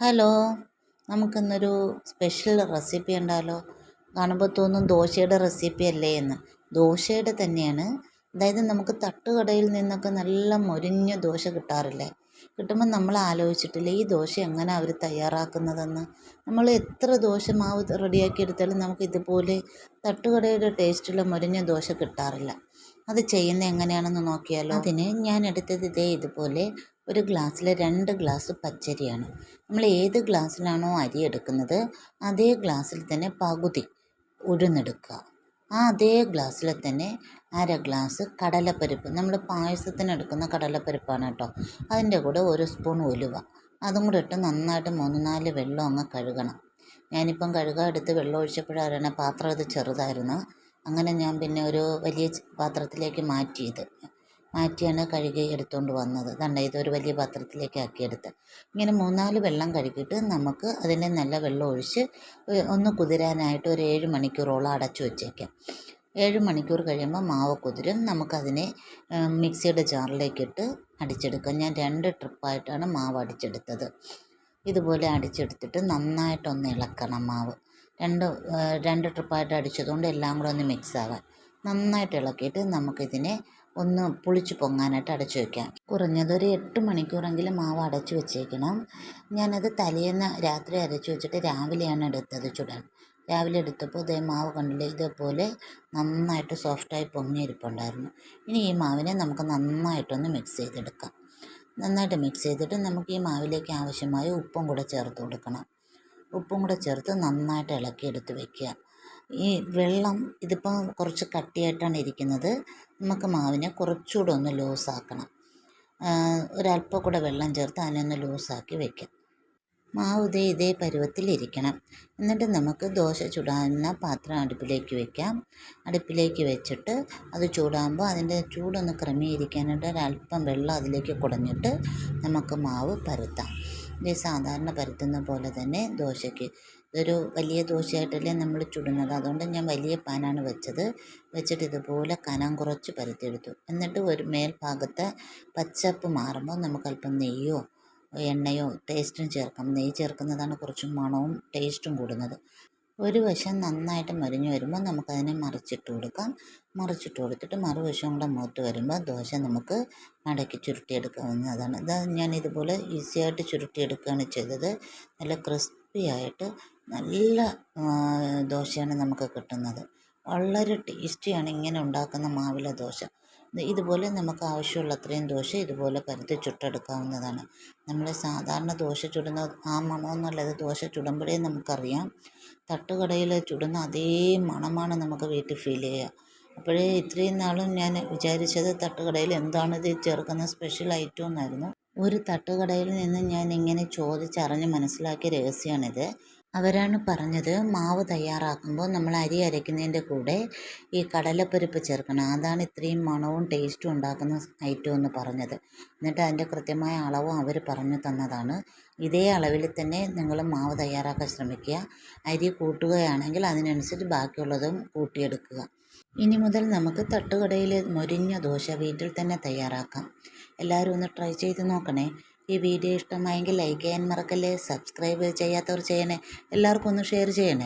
Hello നമുക്കിന്നൊരു special recipe ഉണ്ടല്ലോ. കാണുമ്പോൾ തോന്നും ദോശയുടെ റെസിപ്പി അല്ലേ എന്ന്. ദോശയുടെ തന്നെയാണ്. അതായത് നമുക്ക് തട്ടുകടയിൽ നിന്നൊക്കെ നല്ല മൊരിഞ്ഞ ദോശ കിട്ടാറില്ലേ? കിട്ടുമ്പോൾ നമ്മൾ ആലോചിച്ചിട്ടില്ല ഈ ദോശ എങ്ങനെ അവർ തയ്യാറാക്കുന്നതെന്ന്? നമ്മൾ എത്ര ദോശ മാവ് റെഡിയാക്കി എടുത്താലും നമുക്ക് ഇതുപോലെ തട്ടുകടയുടെ ടേസ്റ്റുള്ള മൊരിഞ്ഞ ദോശ കിട്ടാറില്ല. അത് ചെയ്യുന്നത് എങ്ങനെയാണെന്ന് നോക്കിയാലോ. അതിന് ഞാൻ എടുത്തത് ഇതേ ഇതുപോലെ ഒരു ഗ്ലാസ്സിൽ രണ്ട് ഗ്ലാസ് പച്ചരിയാണ്. നമ്മൾ ഏത് ഗ്ലാസ്സിലാണോ അരി എടുക്കുന്നത് അതേ ഗ്ലാസ്സിൽ തന്നെ പകുതി ഉഴുന്നെടുക്കുക. ആ അതേ ഗ്ലാസ്സിൽ തന്നെ അര ഗ്ലാസ് കടലപ്പരിപ്പ്. നമ്മൾ പായസത്തിന് എടുക്കുന്ന കടലപ്പരിപ്പാണ് കേട്ടോ. അതിന്റെ കൂടെ ഒരു സ്പൂൺ ഉലുവ. അതും കൂടെ ഇട്ട് നന്നായിട്ട് മൂന്ന് നാല് വെള്ളം അങ്ങ് കഴുകണം. ഞാനിപ്പം കഴുകാൻ എടുത്ത് വെള്ളം ഒഴിച്ചപ്പോഴാണ് പാത്രം ഇത് ചെറുതായിരുന്നു. അങ്ങനെ ഞാൻ പിന്നെ ഒരു വലിയ പാത്രത്തിലേക്ക് മാറ്റിയത്. മാറ്റിയാണ് കഴുകി എടുത്തുകൊണ്ട് വന്നത്. കണ്ട ഇതൊരു വലിയ പാത്രത്തിലേക്ക് ആക്കിയെടുത്ത് ഇങ്ങനെ മൂന്നാൽ വെള്ളം കഴുകിയിട്ട് നമുക്ക് അതിനെ നല്ല വെള്ളം ഒഴിച്ച് ഒന്ന് കുതിരാനായിട്ട് ഒരു ഏഴ് മണിക്കൂറോളം അടച്ചു വെച്ചേക്കാം. ഏഴ് മണിക്കൂർ കഴിയുമ്പോൾ മാവ് കുതിരും. നമുക്കതിനെ മിക്സിയുടെ ജാറിലേക്കിട്ട് അടിച്ചെടുക്കാം. ഞാൻ രണ്ട് ട്രിപ്പായിട്ടാണ് മാവ് അടിച്ചെടുത്തത്. ഇതുപോലെ അടിച്ചെടുത്തിട്ട് നന്നായിട്ടൊന്ന് ഇളക്കണം മാവ്. രണ്ട് രണ്ട് ട്രിപ്പായിട്ട് അടിച്ചതുകൊണ്ട് എല്ലാം കൂടെ ഒന്ന് മിക്സ് ആവാൻ. നന്നായിട്ട് ഇളക്കിയിട്ട് നമുക്കിതിനെ ഒന്ന് പുളിച്ച് പൊങ്ങാനായിട്ട് അടച്ചു വയ്ക്കാം കുറഞ്ഞതൊരു എട്ട് മണിക്കൂറെങ്കിലും മാവ് അടച്ചു വെച്ചേക്കണം. ഞാനത് തലേന്ന് രാത്രി അരച്ചു വെച്ചിട്ട് രാവിലെയാണ് എടുത്തത് ചുടാൻ. രാവിലെ എടുത്തപ്പോൾ ഇതേ മാവ് കണ്ടില്ലേ ഇതേപോലെ നന്നായിട്ട് സോഫ്റ്റായി പൊങ്ങിയിരിപ്പുണ്ടായിരുന്നു ഇനി ഈ മാവിനെ നമുക്ക് നന്നായിട്ടൊന്ന് മിക്സ് ചെയ്തെടുക്കാം. നന്നായിട്ട് മിക്സ് ചെയ്തിട്ട് നമുക്ക് ഈ മാവിലേക്ക് ആവശ്യമായ ഉപ്പും കൂടെ ചേർത്ത് കൊടുക്കണം. ഉപ്പും കൂടെ ചേർത്ത് നന്നായിട്ട് ഇളക്കി എടുത്ത് വയ്ക്കുക ഈ വെള്ളം ഇതിപ്പോൾ കുറച്ച് കട്ടിയായിട്ടാണ് ഇരിക്കുന്നത്. നമുക്ക് മാവിനെ കുറച്ചുകൂടെ ഒന്ന് ലൂസാക്കണം. ഒരല്പം കൂടെ വെള്ളം ചേർത്ത് അതിനൊന്ന് ലൂസാക്കി വയ്ക്കാം മാവ് ഇതേ ഇതേ പരുവത്തിലിരിക്കണം എന്നിട്ട് നമുക്ക് ദോശ ചുടാവുന്ന പാത്രം അടുപ്പിലേക്ക് വെക്കാം. അടുപ്പിലേക്ക് വെച്ചിട്ട് അത് ചൂടാകുമ്പോൾ അതിന്റെ ചൂടൊന്ന് ക്രമീകരിക്കാനായിട്ട് ഒരല്പം വെള്ളം അതിലേക്ക് കുടഞ്ഞിട്ട് നമുക്ക് മാവ് പരത്താം. ഇത് സാധാരണ പരത്തുന്ന പോലെ തന്നെ ദോശയ്ക്ക്. ഇതൊരു വലിയ ദോശയായിട്ടല്ലേ നമ്മൾ ചുടുന്നത്. അതുകൊണ്ട് ഞാൻ വലിയ പാനാണ് വെച്ചത്. വെച്ചിട്ട് ഇതുപോലെ കനം കുറച്ച് പരത്തിയെടുത്തു. എന്നിട്ട് ഒരു മേൽഭാഗത്തെ പച്ചപ്പ് മാറുമ്പോൾ നമുക്കല്പം നെയ്യോ എണ്ണയോ ടേസ്റ്റും ചേർക്കാം. നെയ്യ് ചേർക്കുന്നതാണ് കുറച്ചും മണവും ടേസ്റ്റും കൂടുന്നത്. ഒരു വശം നന്നായിട്ട് മരിഞ്ഞു വരുമ്പോൾ നമുക്കതിനെ മറിച്ചിട്ട് കൊടുക്കാം. മറിച്ചിട്ട് കൊടുത്തിട്ട് മറുവശം കൂടെ മൂത്ത് വരുമ്പോൾ ദോശ നമുക്ക് മടക്കി ചുരുട്ടിയെടുക്കാവുന്നതാണ് ഇത് ഞാൻ ഇതുപോലെ ഈസിയായിട്ട് ചുരുട്ടിയെടുക്കുകയാണ് ചെയ്തത്. നല്ല ക്രിസ്പി ആയിട്ട് നല്ല ദോശയാണ് നമുക്ക് കിട്ടുന്നത്. വളരെ ടേസ്റ്റിയാണ് ഇങ്ങനെ ഉണ്ടാക്കുന്ന മാവിലെ ദോശ. ഇതുപോലെ നമുക്ക് ആവശ്യമുള്ള അത്രയും ദോശ ഇതുപോലെ പരത്തി ചുട്ടെടുക്കാവുന്നതാണ്. നമ്മൾ സാധാരണ ദോശ ചുടുന്ന ആ മണമെന്നുള്ളത് ദോശ ചുടുമ്പോഴേ നമുക്കറിയാം. തട്ടുകടയിൽ ചുടുന്ന അതേ മണമാണ് നമുക്ക് വീട്ടിൽ ഫീൽ ചെയ്യുക. അപ്പോഴേ ഇത്രയും നാളും ഞാൻ വിചാരിച്ചത് തട്ടുകടയിൽ എന്താണിത് ചേർക്കുന്ന സ്പെഷ്യൽ ഐറ്റം എന്നായിരുന്നു. ഒരു തട്ടുകടയിൽ നിന്ന് ഞാൻ ഇങ്ങനെ ചോദിച്ചറിഞ്ഞ് മനസ്സിലാക്കിയ രഹസ്യമാണിത്. അവരാണ് പറഞ്ഞത് മാവ് തയ്യാറാക്കുമ്പോൾ നമ്മൾ അരി അരയ്ക്കുന്നതിന്റെ കൂടെ ഈ കടലപ്പരിപ്പ് ചേർക്കണം. അതാണ് ഇത്രയും മണവും ടേസ്റ്റും ഉണ്ടാക്കുന്ന ഐറ്റം എന്ന് പറഞ്ഞത്. എന്നിട്ട് അതിന്റെ കൃത്യമായ അളവും അവർ പറഞ്ഞു തന്നതാണ്. ഇതേ അളവിൽ തന്നെ നിങ്ങൾ മാവ് തയ്യാറാക്കാൻ ശ്രമിക്കുക. അരി കൂട്ടുകയാണെങ്കിൽ അതിനനുസരിച്ച് ബാക്കിയുള്ളതും കൂട്ടിയെടുക്കുക. ഇനി മുതൽ നമുക്ക് തട്ടുകടയിൽ മൊരിഞ്ഞ ദോശ വീട്ടിൽ തന്നെ തയ്യാറാക്കാം. എല്ലാവരും ഒന്ന് ട്രൈ ചെയ്ത് നോക്കണേ. ഈ വീഡിയോ ഇഷ്ടമായെങ്കിൽ ലൈക്ക് ചെയ്യാൻ മറക്കല്ലേ സബ്സ്ക്രൈബ് ചെയ്യാത്തവർ ചെയ്യണേ. എല്ലാവർക്കും ഒന്ന് ഷെയർ ചെയ്യണേ.